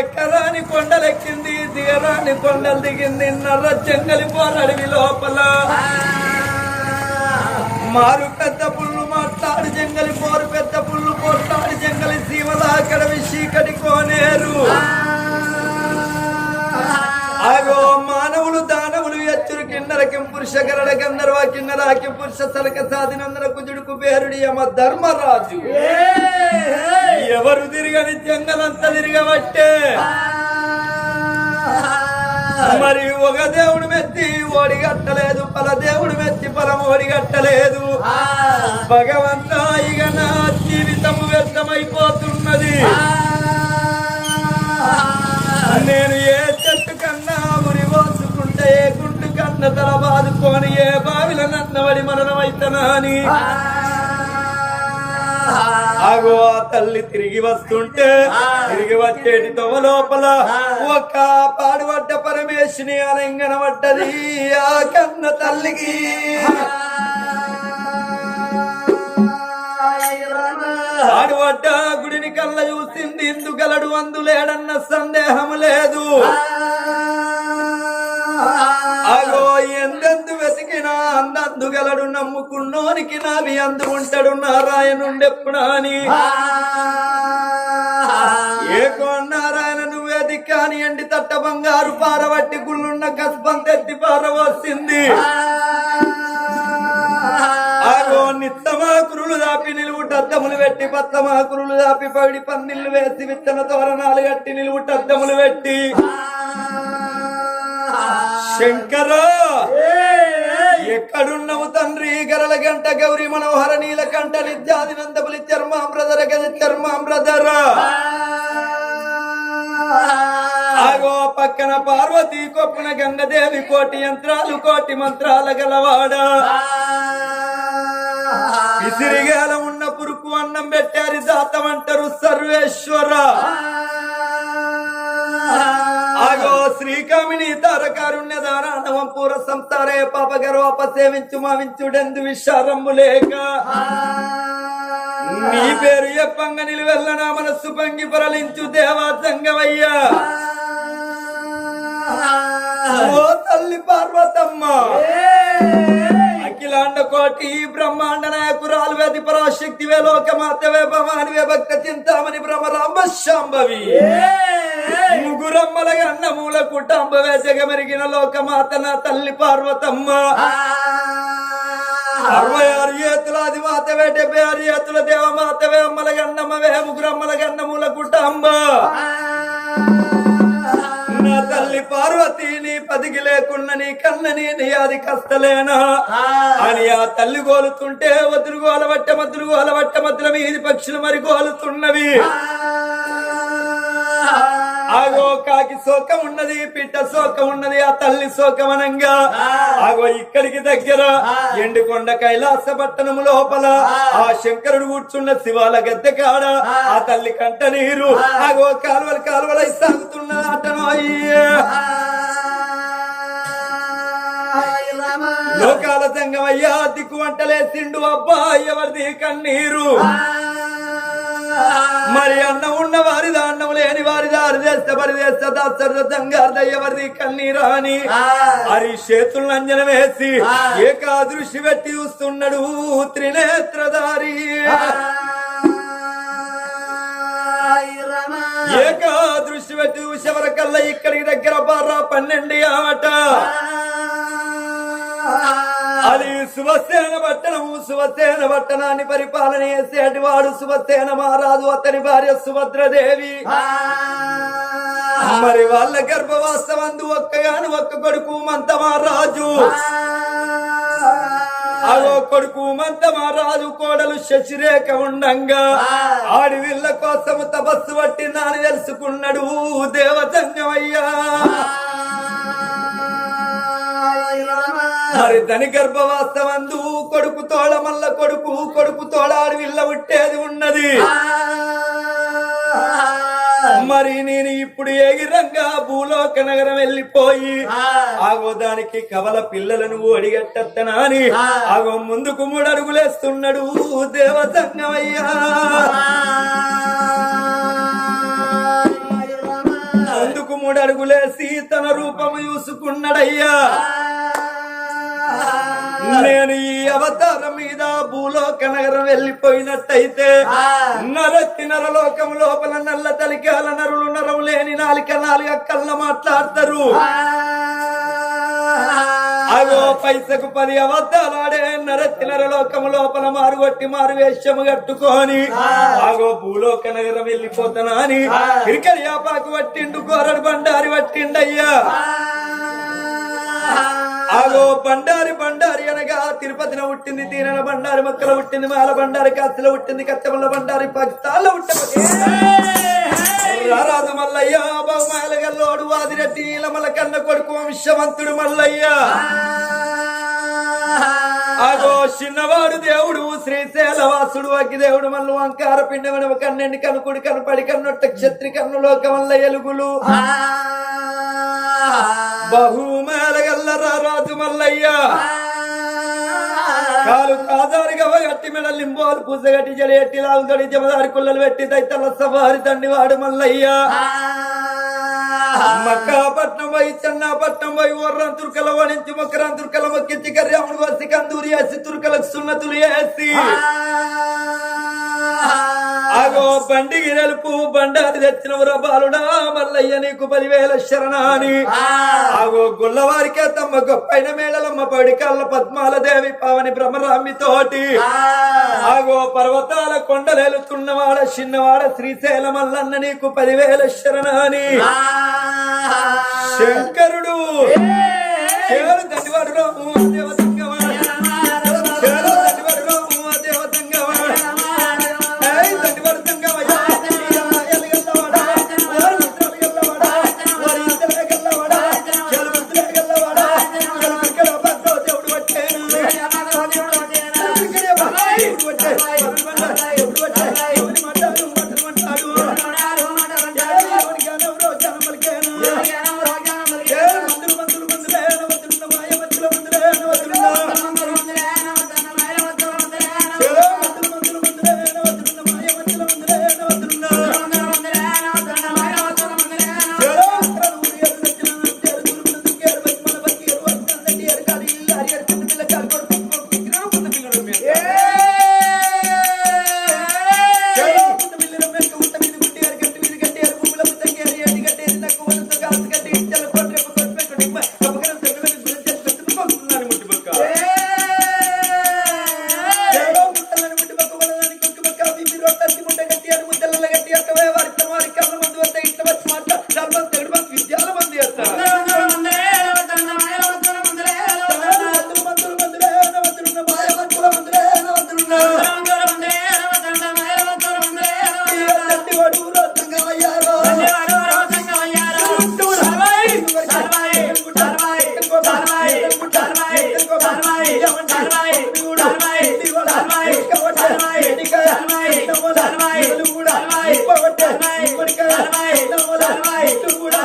ఎక్కరాని కొండలెక్కింది దిగరాని కొండలు దిగింది నర్ర జంగలి పోరడివి లోపల. మారు పెద్ద పుల్లు మాట్లాడి జంగలి పోరు పెద్ద పుల్లు పోట్లాడి జంగలి సీమల అక్కడ చీకటి కోనేరు. అగో మానవులు దానవులు ఎచ్చురు కిన్నరకి పురుష గరడ గంధర్వ కిన్నరాకి పురుష సలక సాధినందర కుజుడుకు పేరుడి యమ ధర్మరాజు. ఎవరు తిరగని జంగలంతా తిరగబట్టే? మరి ఒక దేవుడు మెత్తి ఓడిగట్టలేదు పల దేవుడు మెత్తి పలం ఓడిగట్టలేదు భగవంత ఇక నా జీవితము వ్యర్థమైపోతున్నది. నేను ఏ చెట్టు కన్నా మురి పోసుకుంటే ఏ గుండు కన్న తల బాదుకొని ఏ బావిల నన్నబడి మరణమైతనా అని ఆగో ఆ తల్లి తిరిగి వస్తుంటే తిరిగి వచ్చేటి తొవ లోపల ఒక పాడుబడ్డ పరమేశ్వని అలంగన పడ్డది ఆ కన్న తల్లికి. పాడుబడ్డ గుడిని కళ్ళ చూసింది ఇందుగలడు అందులేడన్న సందేహం లేదు. అగో ఎందెందు వెతికినా అందందు గలడు నమ్ముకున్నోనికి నావి అందు ఉంటాడు నారాయణుండెప్పుడా అని ఏకో నారాయణ నువ్వే దిక్కాని ఎండి తట్ట బంగారు పారబట్టి గుళ్ళున్న కస్పం తెత్తి పారవచ్చింది ఆగో నిత్తమాకురులు దాపి నిలువుటద్దములు పెట్టి పత్తమాకురులు దాపి పడి పందిళ్ళు వేసి విత్తన తోరణాలు కట్టి నిలువుటద్దములు పెట్టి. శంకర! ఎక్కడున్నవు తండ్రి? గరల గంట గౌరి మనోహర నీల కంట నిత్యాదినందపులి చర్మా బ్రదర గది చర్మా బ్రదర. ఆగో పక్కన పార్వతి కొప్పున గంగదేవి కోటి యంత్రాలు కోటి మంత్రాల గలవాడ. విసిరిగాల ఉన్న పురుకు అన్నం పెట్టారు దాతమంటారు సర్వేశ్వర. ఆగో శ్రీకామిని తారకారుణ్య దారాణవం పూర సంసారే పాప గర్వప సేవించు మావించుడెందు విశారమ్ము లేక. నీ పేరు ఎప్పంగ నిలువెల్ల నా మనస్సు పంగి పరలించు దేవా సంగమయ్యా. ఓ తల్లి పార్వతమ్మ. అఖిలాండ కోటి బ్రహ్మాండ నాయకురాలు వేది పరాశక్తివే లోకమాతవే భవానివే భక్త చింతామణి భ్రమరాంబ శాంభవి. ముగురమ్మల అన్న మూల కుటుంబవే జగమెరిగిన లోకమాత నా తల్లి పార్వతమ్మ. అరవై ఆరు ఏతులాది మాతవే డెబ్బై ఆరు ఏతుల దేవమాతవే అమ్మల గన్నమ్మవే ముగురమ్మల గన్నమూల కుటుంబ. నా తల్లి పార్వతి నీ పదికి లేకున్న నీ కన్నని నీ అది కష్టలేనా అని ఆ తల్లి గోలుతుంటే వదులు మద్దులు గోలబట్ట మద్దుల మీది పక్షులు మరి గోలుతున్నవి. ఆగో కాకి శోకం ఉన్నది పిట్ట శోకం ఉన్నది ఆ తల్లి శోకమనంగా ఆగో ఇక్కడికి దగ్గర ఎండుకొండ కైలాస పట్టణము లోపల ఆ. శంకరుడు కూర్చున్న శివాల గద్దె కాడ ఆ. తల్లి కంట నీరు. ఆగో కాలువలు కాలువలై సాగుతున్న అటనో లోకాల సంగమయ్యా దిక్కు వంటలేసిండు అబ్బా ఎవరిది కన్నీరు? మరి అన్నం ఉన్న వారిదా అన్నం లేని వారిదా అరిదేస్తే పరిదేస్తే దాసరి దంగార్ద ఎవరిది కన్నీరా అని హరి చేతులను అంజన వేసి ఏకాదృష్టి పెట్టి చూస్తున్నాడు త్రినేత్రధారి. ఏకాదృష్టి పెట్టి చూసేవరకల్లా ఇక్కడికి దగ్గర బారా పన్నెండు ఆట. అది శుభసేన పట్టణము. శుభసేన పట్టణాన్ని పరిపాలన చేసేటి వాడు శుభసేన మహారాజు. అతని భార్య సుభద్రదేవి. మరి వాళ్ళ గర్భవాస్తవందు ఒక్కగాను ఒక్క కొడుకు మంత మహారాజు అగో కొడుకు మంత మహారాజు కోడలు శశిరేఖ ఉండంగా. ఆడి వీళ్ళ కోసము తపస్సు పట్టి నాని తెలుసుకున్నాడు. దేవతంగమయ్యా మరి ధని గర్భవాస్తవందు కొడుకు తోడ మల్ల కొడుకు కొడుకు తోడాడి విల్ల ఉట్టేది ఉన్నది. మరి నేను ఇప్పుడు ఎగిరంగా భూలోక నగరం వెళ్ళిపోయి ఆగో దానికి కవల పిల్లలను ఒడిగట్టత్తనా అని ఆగో ముందుకు మూడు అడుగులేస్తున్నాడు దేవతంగమయ్యా ముందుకు మూడు అడుగులేసి తన రూపము చూసుకున్నాడయ్యా. నేను ఈ అవతారం మీద భూలోక నగరం వెళ్ళిపోయినట్టయితే నరతి నరలోకం లోపల నల్ల తలికాల నరులు నరం లేని నాలిక నాలుగ కళ్ళ మాట్లాడతారు. అగో పైసకు పది అబద్ధాలాడే నరతి నరలోకం లోపల మారుగొట్టి మారు వేషము కట్టుకొని ఆగో భూలోక నగరం వెళ్ళిపోతానా అని క్రికెట్ యాపాకు పట్టిండు గోరడు బండారి పట్టిండయ్యా. ఆగో బండారి బండారి అనగా తిరుపతిలో పుట్టింది తీరన బండారి మక్కల పుట్టింది మాల బండారి కత్తిలో పుట్టింది కత్తెమల్ల బండారి పాకిస్తాన్లో రారాజు మల్లయ్య బహుమాల గల్లోడు వాదిరెడ్డి నీలమల కన్న కొడుకు వంశవంతుడు మల్లయ్య. ఆగో చిన్నవాడు దేవుడు శ్రీశైలవాసుడు అగ్గి దేవుడు మల్లు వంకార పిండి వినవ కన్నెండి కనుకుడి కనుపడి కన్నొట్ట క్షత్రి కన్ను లోకమల్ల ఎలుగులు. బహుమాల గల్ల రారాజు మల్లయ్య. కాలు కాదారిగా గట్టి మెడ లింబోలు పూసగట్టి జడి ఎట్టి లాగుతడి జమదారి కుల్లలు పెట్టి దైతల సవారి తండ్రి వాడు మల్లయ్య. మక్కాపట్నం పోయి చెన్నాపట్నం పోయి వర్రం తుర్కల వణించి మొక్కరం తుర్కల మొక్కించి కర్యాముడు వసి కందూరి వేసి తుర్కలకు సున్నతులు వేసి. ఆగో బండికి నలుపు బండారి తెచ్చిన బాలుడా మల్లయ్య నీకు పదివేల శరణాని. ఆగో గుల్లవారికే తమ్మ గొప్పైన మేడలమ్మ పడి కళ్ళ పద్మాల దేవి పావని బ్రహ్మరామి తోటి ఆగో పర్వతాల కొండలేలుతున్నవాడ చిన్నవాడ శ్రీశైల మల్లన్న నీకు పదివేల శరణాని. శంకరుడు కూడా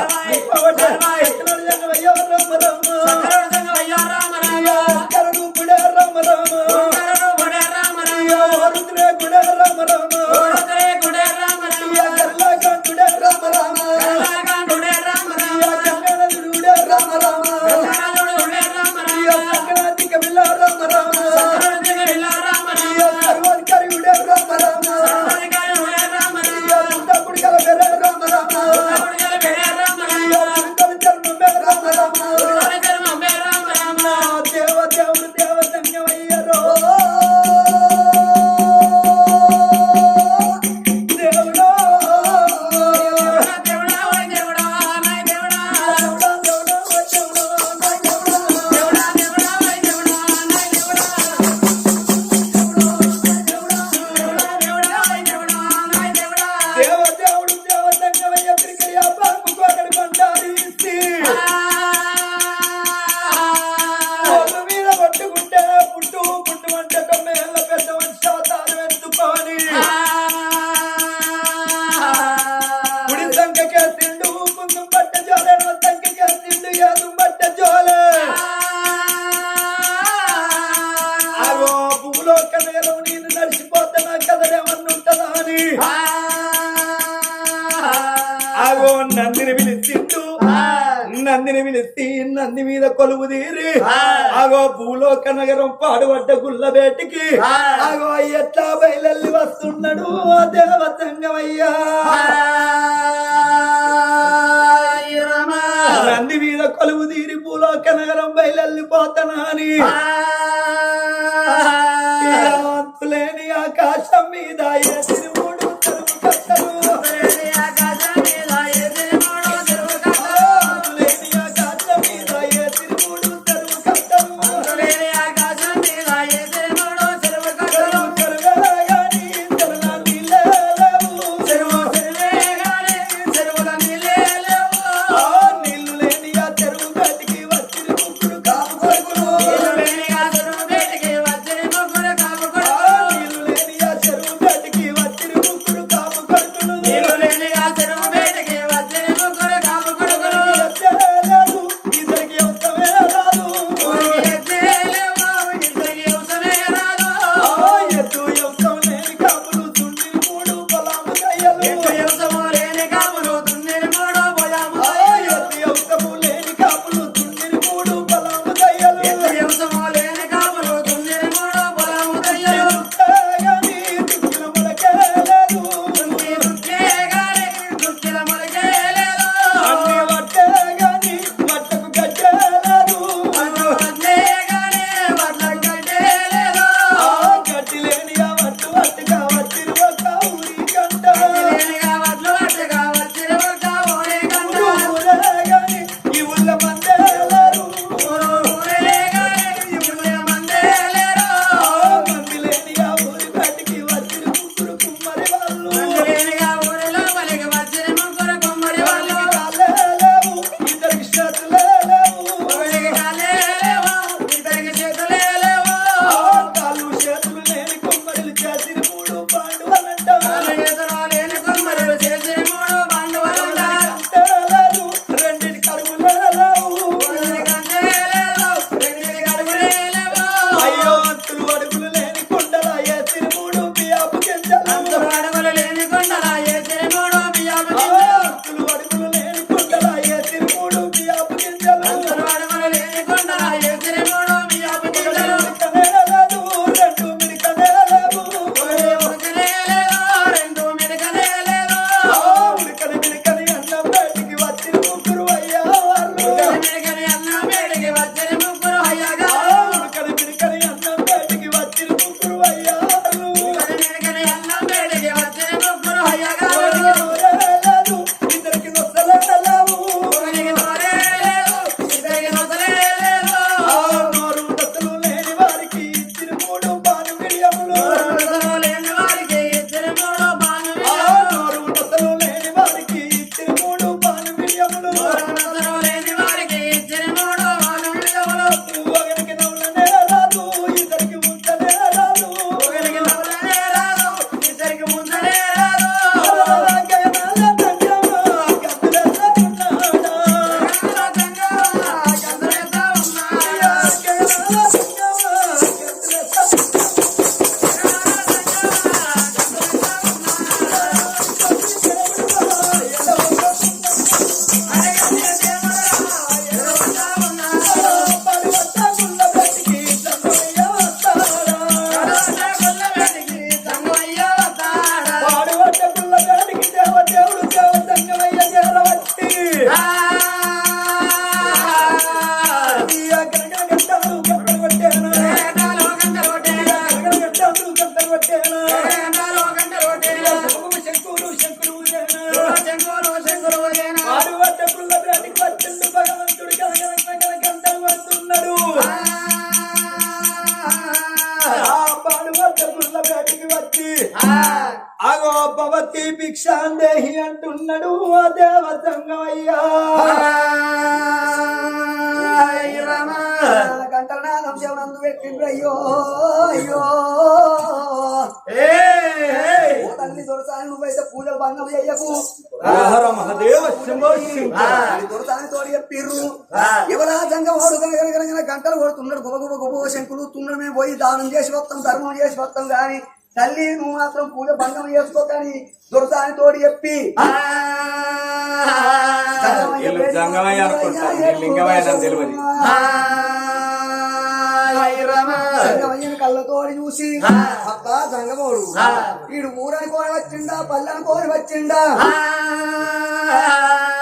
పలువుదీరి ఆగో భూలోక నగరం పాడుబడ్డ గుల్లబేటికి ఆగో ఎట్లా బయలల్లి వస్తున్నాడు దేవతంగమయ్యా. నంది మీద కొలువు తీరి భూలోక నగరం బయలెల్లిపోతనా అని అంటున్నాడు ఆ దేవ శివనందు పెట్టిండ్రు. అయ్యో అయ్యో. తల్లి దొరసాని నువ్వైతే పూజలు భంగం చెయ్యకు మహదేవ దొరసాని తోడు చెప్పిర్రు. ఎవరా గనగనగనగన గంటలు కొడుతున్నాడు. గుబ గుబ గుబ శంకులు తున్నాడు మేము పోయి దానం చేసి వస్తాం ధర్మం చేసి వస్తాం గాని తల్లి నువ్వు మాత్రం పూజ భంగం చేసుకోకని దొరసాని తోడు చెప్పి. అనుకుంటారు. నేను లింగమయ్య అని తెలియదు. సంగమయ్యని కళ్ళతోడి చూసి అబ్బా సంగమోడు. వీడు ఊరని కోరి వచ్చిండా పల్లెని కోరి వచ్చిండా?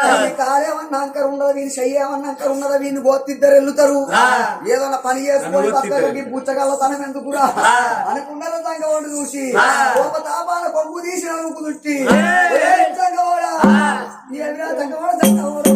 వీని కాలేమన్నా అంకర ఉండదు వీని చెయ్యేమన్నా అంకర ఉండదు వీని పోతిద్దరు వెళ్తారు ఏదైనా పని చేసుకొని పక్కకి బుచ్చగల్ల తనం ఎందుకురా? అనుకున్నారు సంగమోడు చూసి? కోప తాపాల కొంగు తీసి నలుగు దుట్టి. సంగమోడా? ఏమిరా సంగమోడ? సంగమోడు?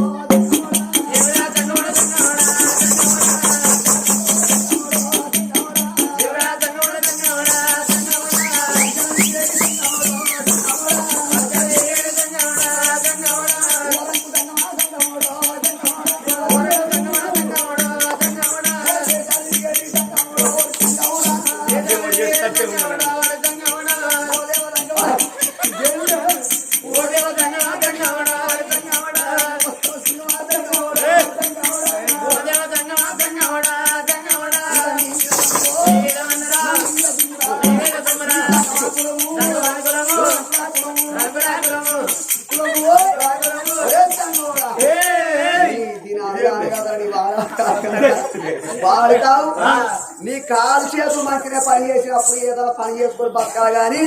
వాడుతావు? నీ కాలు చేతులు మంచిగా పని చేసినప్పుడు ఏదో పని చేసుకొని బతకాలి గాని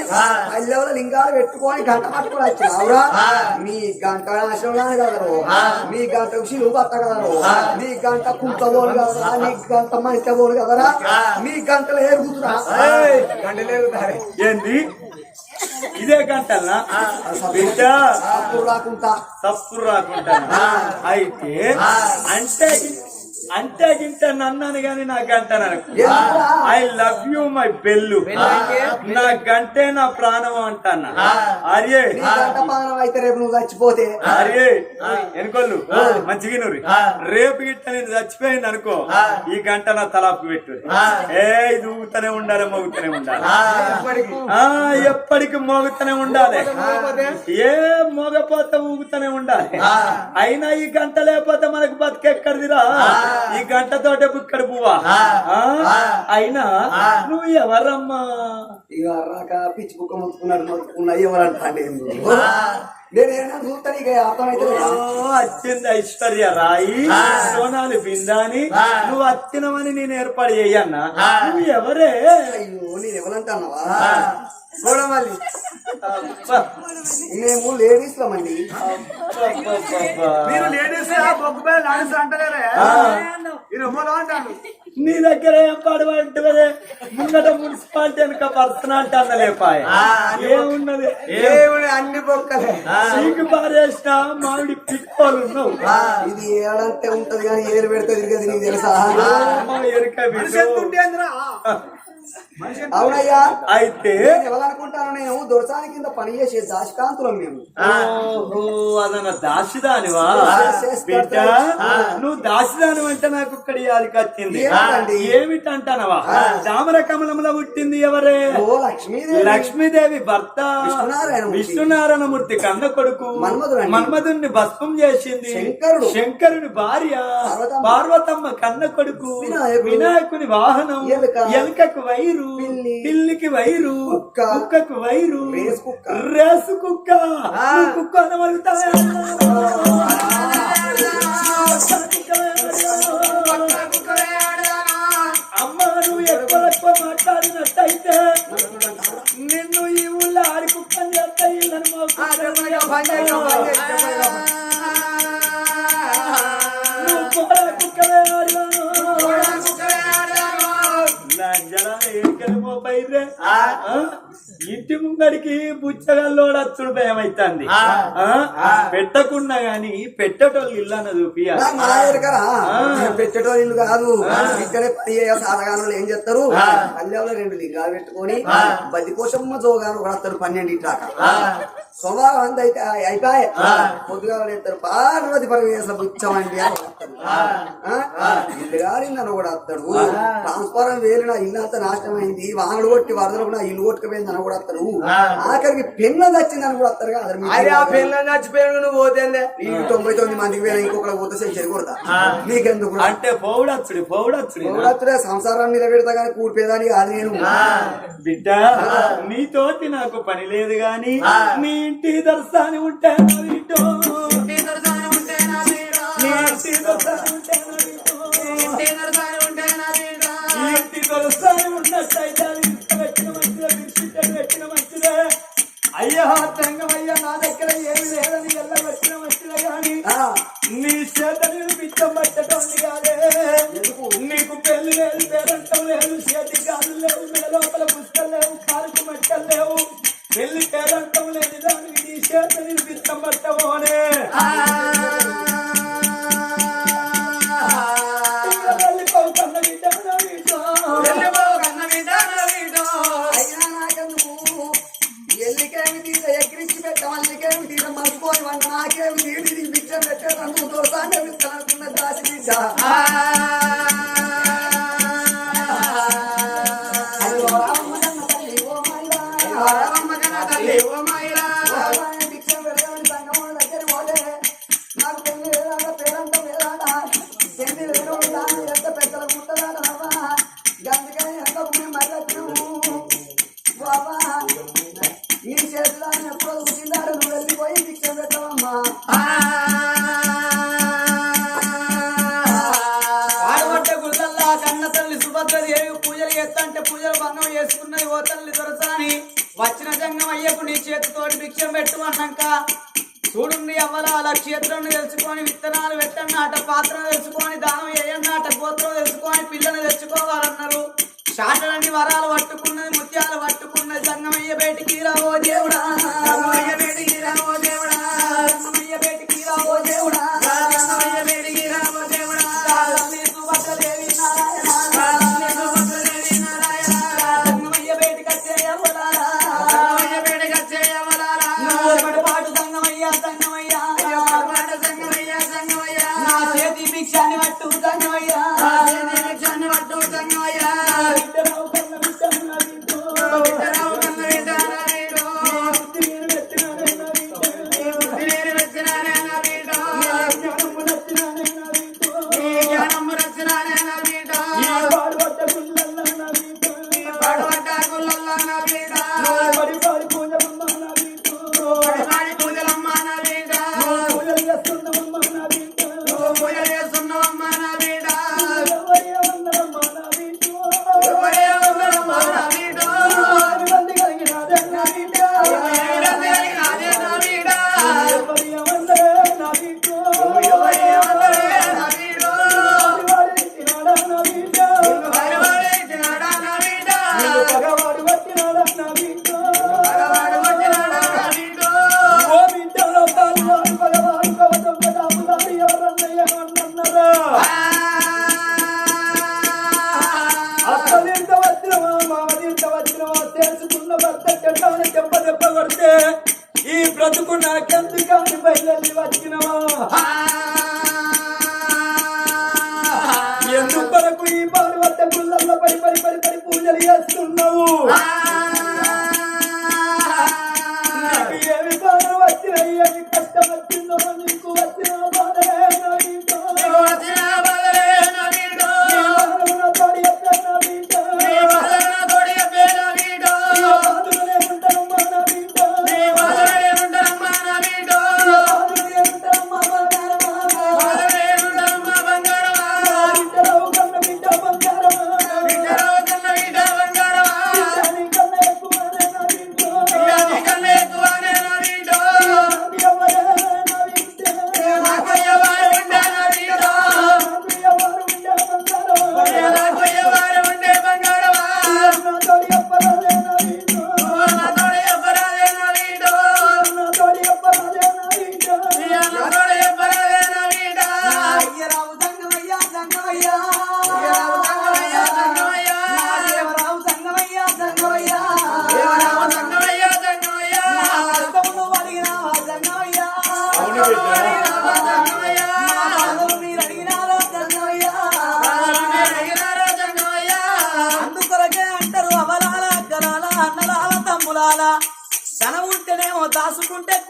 అల్లెవల లింగాలు పెట్టుకొని గంట పట్టుకొని వచ్చినావురా? మీ గంట నాశనం కదరు మీ గంట శిలువు బత్త కదరు మీ గంట కుంటబోలు కదరా నీ గంట మంచబోలు కదరా మీ గంటలు ఏరుగుతురా ఏంది? ఇదే గంటల్నా బిడ్డ. అప్పుడు రాకుంటా. తప్పు రాకుండా అయితే అంటే అంటే గింట నన్నాను గాని నా గంట? I love you my bell నా గంటే నా ప్రాణం అంటానా. అరే. అయితే రేపు నువ్వు చచ్చిపోతే? అరే. ఎనుకోళ్ళు మంచిగా నూరి. రేపు గిట్ట నేను చచ్చిపోయింది అనుకో ఈ గంట నా తలాపు పెట్టు. ఏ ఇది ఊగుతూనే ఉండాలి మోగుతూనే ఉండాలి. ఆ. ఎప్పటికి? మోగుతూనే ఉండాలి. ఏ మోగపోతే ఊగుతూనే ఉండాలి. అయినా ఈ గంట లేకపోతే మనకు బతికెక్కడిదిరా? ఈ గంట తోటే బుక్కడ పువ్వా? ఆ? అయినా నువ్వు ఎవరమ్మా? ఇక రాక పిచ్చి కుక్క ముట్టుకున్నాడు ముట్టుకున్నా ఎవరంటా వచ్చింది ఐశ్వర్య రాయి సోనాలి బిందాని నువ్వు వచ్చినవని నేను ఏర్పాటు చేయన్నా. నువ్వు ఎవరే? అయ్యో నేను ఎవరంటున్నావా చూడమల్లి అబ్బా, మేము లేడీస్ లమండి అబ్బబ్బబ్బబ్బా. లేడీస్ అంటలేరే? అంటాను నీ దగ్గర ఏం పడవంటే ముంగట మున్సిపాలిటీ వెనక పర్సనాలిటీ అన్నలేపాయ ఏమున్నది? దేవుడు అన్ని బొక్కలే. చీకి పారేసిన మామిడి పిక్కోలు ఉన్నావు ఇది ఏడంటే ఉంటది కానీ ఏరు పెడితే తిరిగేది నీకు తెలుసా? ఎరుక. అవునయ్యా అయితే ఎవరనుకుంటాను నేను దొరసాని కింద పని చేసే దాశకాంతులం మేము అదన దాసిదానివా బిడ్డ. నువ్వు దాసిదాని అంటే నాకు ఇక్కడి ఏమిటండి? ఏమిటంటానవా దామర కమలంలో పుట్టింది ఎవరే ఓ లక్ష్మీదేవి లక్ష్మీదేవి భర్త విష్ణునారాయణమూర్తి. విష్ణునారాయణమూర్తి కన్న కొడుకు. మన్మధుణ్ణి భస్మం చేసింది శంకరుడు. శంకరుని భార్య పార్వతమ్మ. కన్న కొడుకు. వినాయకుని వాహనం ఎలుక. ఎలుకకు వైరు పిల్లి. పిల్లికి వైరు కుక్క. కుక్కకు వైరు రేసు కుక్క. రేసు కుక్క కుక్క అనమలుగుతావే అమ్మ నువ్వు ఎక్కువ ఎక్కువ మాట్లాడినట్టయితే నిన్ను ఈ ఊళ్ళో ఆడి కుక్కని చేస్తా ఇళ్ళని ఏ ఇంటి ముంగడికి బుచ్చగల్లోడు అచ్చుడు భయం అవుతుంది పెట్టకుండా గాని పెట్టేటోళ్ళు ఇల్లు అన్న చూపియాలి నా మా ఎరకరా పెట్టేటో ఇల్లు కాదు. ఇక్కడే పని సాధగానులు ఏం చేస్తారు? పల్లెలో రెండు లింగాలు పెట్టుకొని బద్ది కోసమ్మ జోగాను కూడా వస్తారు పన్నెండు ఇట్లాక సోమవారం అంత అయితే అయిపోయి. పొద్దుగా ఎత్తారు పార్వతి పరమేశ్వర బుచ్చమండి అని? ఇల్లు గారిందని కూడా వస్తాడు ట్రాన్స్ఫారం వేలిన ఇల్లు అంతా నాశనమైంది. వానలు కొట్టి వరదలు కూడా ఇల్లు కొట్టుకుపోయింది అని కూడా వస్తారు ఆఖరికి పెన్ను వచ్చిందని కూడా వస్తారు కదా అరే ఆ పిల్ల చచ్చిపోయాడు నువ్వు పోతేందే ఈ తొంభై తొమ్మిది మందికి వేల ఇంకొకటి పోతే సెంచరీ కొడతా. నీకెందుకు అంటే పౌడచ్చుడి పౌడచ్చుడి ఎవరొచ్చినా సంసారాన్ని నిలబెడతా కానీ కూడిపోయేదాన్ని కాదు నేను. బిడ్డ నీతోటి నాకు పని లేదు గాని నీ ఇంటి దర్శనం ఉంటే. నీ ఇంటి దర్శనం ఉంటే నా వీటో. ఈ ఇంటి దర్శనం ఉన్నట్టయితే అయ్యా తంగమయ్యా నా దగ్గర ఏమి లేదని ఎల్ల పెట్టిన మంచిదే గాని నీ చేత నేను బిచ్చం పట్టటోంది కాదే నీకు పెళ్ళి లేదు పేరంటం లేదు చేతి కాదు లేవు లోపల పుస్తకం లేవు కాలుకు మట్టలు లేవు. పెళ్ళి పేరంటం లేదు పూజలు చేస్తంటే పూజలు భంగం చేసుకున్నది ఓ తల్లి దొరసాని వచ్చిన జంగం అయ్యకు నీ చేతితోటి భిక్షం పెట్టు అన్నాక. చూడుండి అవ్వలాల క్షేత్రం తెలుసుకొని విత్తనాలు పెట్టన్నాట పాత్ర తెలుసుకొని దానం వేయన్నాట గోత్రం తెలుసుకొని పిల్లలు తెచ్చుకోవాలన్నారు. శాటలని వరాలు పట్టుకున్నది ముత్యాలు పట్టుకున్నది జంగమయ్య బయటికి రావో దేవుడా. తల్లి బయలుదేరి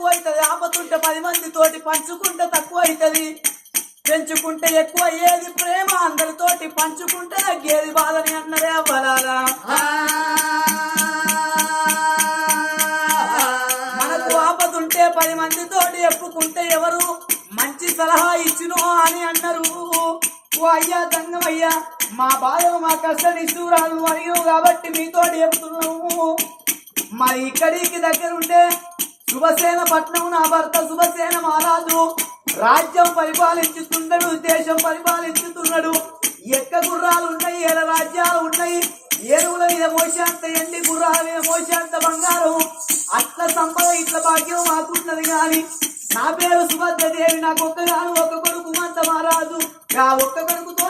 దాచుకుంటే అవుతుంది ఆపతుంటే పది మంది తోటి పంచుకుంటే తక్కువ అవుతుంది పెంచుకుంటే ఎక్కువ అయ్యేది ప్రేమ అందరితోటి పంచుకుంటే తగ్గేది బాధని అన్నదే బలాలా మనకు ఆపదుంటే పది మందితోటి ఎప్పుకుంటే ఎవరు? మంచి సలహా ఇచ్చినో అని అన్నారు ఓ అయ్యా దంగమయ్యా మా బాధ మా కష్టం ఇస్తురాలు మరియు కాబట్టి మీతోటి చెప్తున్నాము మరి ఇక్కడికి దగ్గరుంటే శుభసేన పట్నం నా భర్త శుభసేన మహారాజు. రాజ్యం పరిపాలించుతున్నాడు దేశం పరిపాలించుతున్నాడు ఎక్క గుర్రాలు ఉన్నాయి ఏడ రాజ్యాలు ఉన్నాయి. ఏనుగుల మీద మోసేంత ఎండి గుర్రాల మీద మోసేంత బంగారం. అట్ల సంపద ఇట్ల భాగ్యం మాకున్నది కానీ నా పేరు సుభద్రదేవి నాకు ఒక్కగాను ఒక కొడుకు మంత మహారాజు. ఆ ఒక్క కొడుకుతో